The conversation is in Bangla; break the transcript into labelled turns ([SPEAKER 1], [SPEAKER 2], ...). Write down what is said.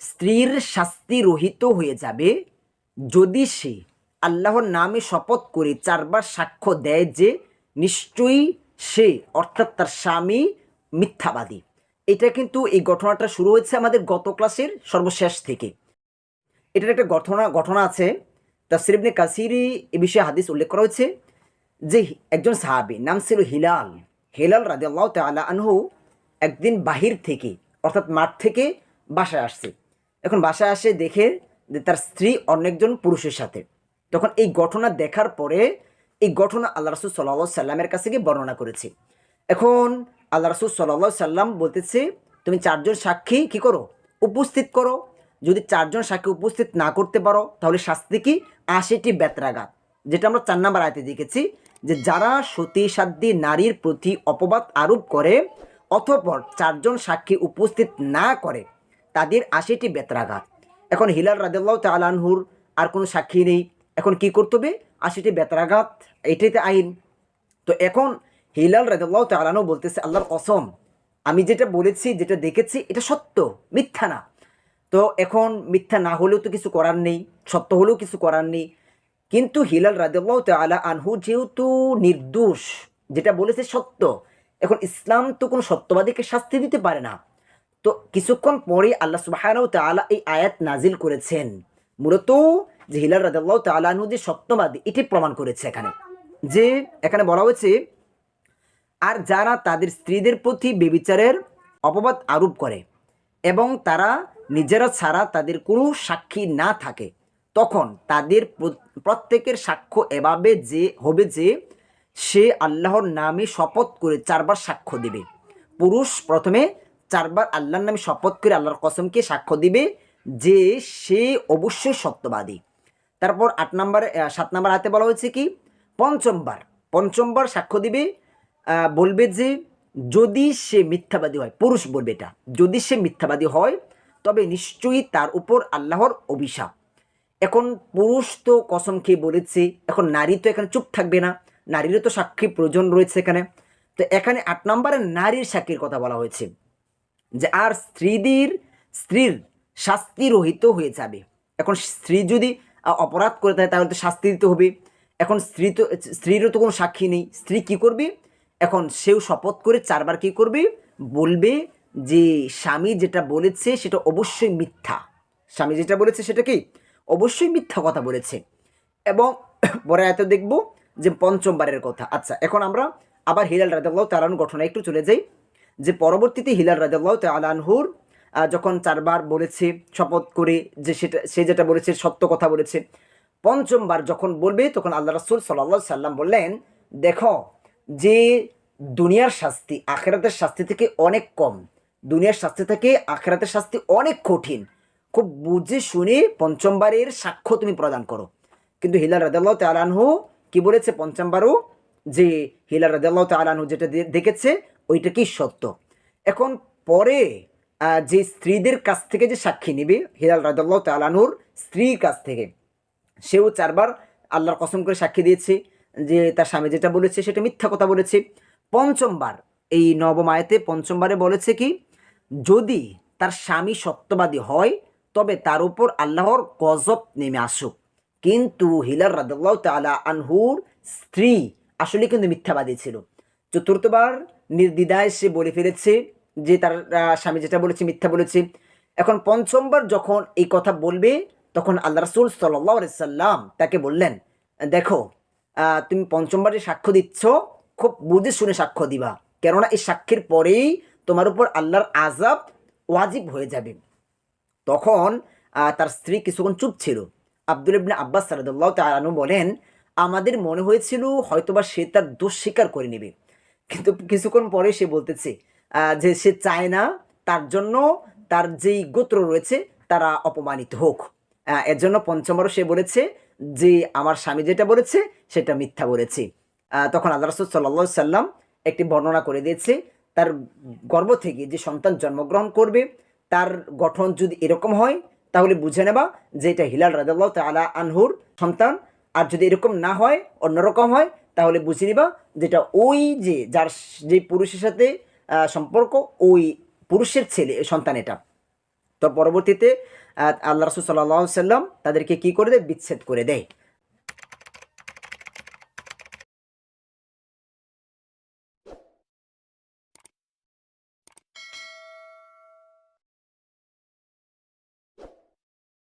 [SPEAKER 1] স্ত্রীর শাস্তি রহিত হয়ে যাবে যদি সে আল্লাহর নামে শপথ করে চারবার সাক্ষ্য দেয় যে নিশ্চয়ই সে, অর্থাৎ তার স্বামী মিথ্যাবাদী। এটা কিন্তু এই ঘটনাটা শুরু হয়েছে আমাদের গত ক্লাসের সর্বশেষ থেকে। এটার একটা ঘটনা ঘটনা আছে। তাফসির ইবনে কাসিরি এ বিষয়ে হাদিস উল্লেখ করা হয়েছে যে একজন সাহাবি, নাম ছিল হিলাল। হিলাল রাদিয়াল্লাহু তাআলা আনহু একদিন বাহির থেকে, অর্থাৎ মাঠ থেকে বাসায় আসছে। এখন বাসায় আসে, দেখে যে তার স্ত্রী অনেকজন পুরুষের সাথে। তখন এই ঘটনা দেখার পরে এই ঘটনা আল্লাহ রসুল সাল্লাহ সাল্লামের কাছে গিয়ে বর্ণনা করেছে। এখন আল্লাহ রসুল সাল্লাহ সাল্লাম বলতেছে, তুমি চারজন সাক্ষী কি করো? উপস্থিত করো। যদি চারজন সাক্ষী উপস্থিত না করতে পারো, তাহলে শাস্তি কি? আশিটি বেত্রাঘাত। যেটা আমরা চার নাম্বার আয়তে দেখেছি, যে যারা সতী সাধ্যী নারীর প্রতি অপবাদ আরোপ করে অথপর চারজন সাক্ষী উপস্থিত না করে তাদের আশিটি বেত্রাঘাত। এখন হিলাল রাজাল্লাহ তালানহুর আর কোনো সাক্ষী নেই। এখন কি করতে আশিটি বেত্রাঘাত এটাইতে আইন। তো এখন হিলাল রাজাল্লাহ তালানহু বলতেছে, আল্লাহর কসম, আমি যেটা বলেছি, যেটা দেখেছি, এটা সত্য, মিথ্যা না। তো এখন মিথ্যা না হলেও তো কিছু করার নেই, সত্য হলেও কিছু করার নেই। কিন্তু হিলাল রাজাল্লাহ তালা আনহু যেহেতু নির্দোষ, যেটা বলেছে সত্য, এখন ইসলাম তো কোনো সত্যবাদীকে শাস্তি দিতে পারে না। তো কিছুক্ষণ পরে আল্লাহ সুবাহানাউ তালা এই আয়াত নাজিল করেছেন। মূলত যে হিলাল রাজাল্লাহ তালাহু যে সত্যবাদী, এটি প্রমাণ করেছে এখানে। যে এখানে বলা হয়েছে, আর যারা তাদের স্ত্রীদের প্রতি বেবিচারের অপবাদ আরোপ করে এবং তারা নিজেরা ছাড়া তাদের কোনো সাক্ষী না থাকে, তখন তাদের প্রত্যেকের সাক্ষ্য এভাবে যে, হবে যে সে আল্লাহর নামে শপথ করে চারবার সাক্ষ্য দেবে। পুরুষ প্রথমে চারবার আল্লাহর নামে শপথ করে আল্লাহর কসমকে সাক্ষ্য দিবে যে সে অবশ্যই সত্যবাদী। তারপর আট নম্বরে সাত নম্বর হাতে বলা হয়েছে কি? পঞ্চমবার পঞ্চমবার সাক্ষ্য দিবে বলবে যে যদি সে মিথ্যাবাদী হয়, পুরুষ বলবে এটা, যদি সে মিথ্যাবাদী হয়, তবে নিশ্চয়ই তার উপর আল্লাহর অভিশাপ। এখন পুরুষ তো কসম খেয়ে বলেছে, এখন নারী তো এখানে চুপ থাকবে না, নারীরও তো সাক্ষী প্রয়োজন রয়েছে এখানে। তো এখানে আট নম্বরে নারীর সাক্ষীর কথা বলা হয়েছে। যে আর স্ত্রীদের, স্ত্রীর শাস্তি রহিত হয়ে যাবে। এখন স্ত্রী যদি অপরাধ করে থাকে, তাহলে তো শাস্তি দিতে হবে। এখন স্ত্রী তো, স্ত্রীরও তো কোনো সাক্ষী নেই। স্ত্রী কি করবে? এখন সেও শপথ করে চারবার কি করবে? বলবে যে স্বামী যেটা বলেছে সেটা অবশ্যই মিথ্যা। স্বামী যেটা বলেছে সেটা কি? অবশ্যই মিথ্যা কথা বলেছে। এবং পরে এত দেখব যে পঞ্চমবারের কথা। আচ্ছা এখন আমরা আবার হিলাল রাজাল্লাহ তালান ঘটনা একটু চলে যাই। যে পরবর্তীতে হিলাল রাজাল্লাহ তালানহুর যখন চারবার বলেছে, শপথ করে যে সেটা, সে যেটা বলেছে, সত্য কথা বলেছে, পঞ্চমবার যখন বলবে, তখন আল্লাহ রাসুল সাল্লা সাল্লাম বললেন, দেখো, যে দুনিয়ার শাস্তি আখেরাতের শাস্তি থেকে অনেক কম। দুনিয়ার শাস্তি থেকে আখেরাতের শাস্তি অনেক কঠিন। খুব বুঝে শুনে পঞ্চমবারের সাক্ষ্য তুমি প্রদান করো। কিন্তু হিলাল রাজাল্লাহ তালানহু কি বলেছে পঞ্চমবারও? যে হিলাল রাজাল্লাহ তালানহু যেটা দেখেছে ওইটা কি সত্য? এখন পরে যে স্ত্রীদের কাছ থেকে যে সাক্ষী নেবে, হিলাল রাজাল্লাহ তালানহুর স্ত্রীর কাছ থেকে, সেও চারবার আল্লাহর কসম করে সাক্ষী দিয়েছে যে তার স্বামী যেটা বলেছে সেটা মিথ্যা কথা বলেছে। পঞ্চমবার, এই নবম আয়াতে পঞ্চমবারে বলেছে কি, যদি তার স্বামী সত্যবাদী হয়, তবে তার উপর আল্লাহর গজব নেমে আসুক। কিন্তু হিলার রাদাল্লাহ তালা আনহুর স্ত্রী আসলে কিন্তু মিথ্যাবাদী ছিল। চতুর্থবার নির্দ্বিধায় সে বলে ফেলেছে যে তার স্বামী যেটা বলেছে, মিথ্যা বলেছে। এখন পঞ্চমবার যখন এই কথা বলবে, তখন আল্লাহ রসুল সাল্লাম তাকে বললেন, দেখো তুমি পঞ্চমবার যে সাক্ষ্য দিচ্ছ, খুব বুঝে শুনে সাক্ষ্য দিবা। কেননা এই সাক্ষীর পরেই তোমার উপর আল্লাহর আজাব ওয়াজিব হয়ে যাবে। তখন তার স্ত্রী কিছুক্ষণ চুপ ছিল। আব্দুল ইবনে আব্বাস সারদুল্লাহ বলেন, আমাদের মনে হয়েছিল হয়তোবা সে তার দোষ স্বীকার করে নেবে। কিন্তু কিছুক্ষণ পরে সে বলতেছে যে সে চায় না তার জন্য তার যেই গোত্র রয়েছে তারা অপমানিত হোক। এর জন্য পঞ্চমবারও সে বলেছে যে আমার স্বামী যেটা বলেছে সেটা মিথ্যা বলেছে। তখন আল্লাহ রসুল সাল্লা সাল্লাম একটি বর্ণনা করে দিয়েছে, তার গর্ব থেকে যে সন্তান জন্মগ্রহণ করবে, তার গঠন যদি এরকম হয়, তাহলে বুঝে নেবা যে এটা হিলাল রাজাল্লাহ তালা আনহুর সন্তান। আর যদি এরকম না হয়, অন্যরকম হয় তাহলে বুঝে নিবা যেটা ওই যে, যার যে পুরুষের সাথে সম্পর্ক, ওই পুরুষের ছেলে, সন্তান এটা। তো পরবর্তীতে আল্লাহ রসুল সাল্লাহ সাল্লাম তাদেরকে কি করে দেয়? বিচ্ছেদ করে দেয়।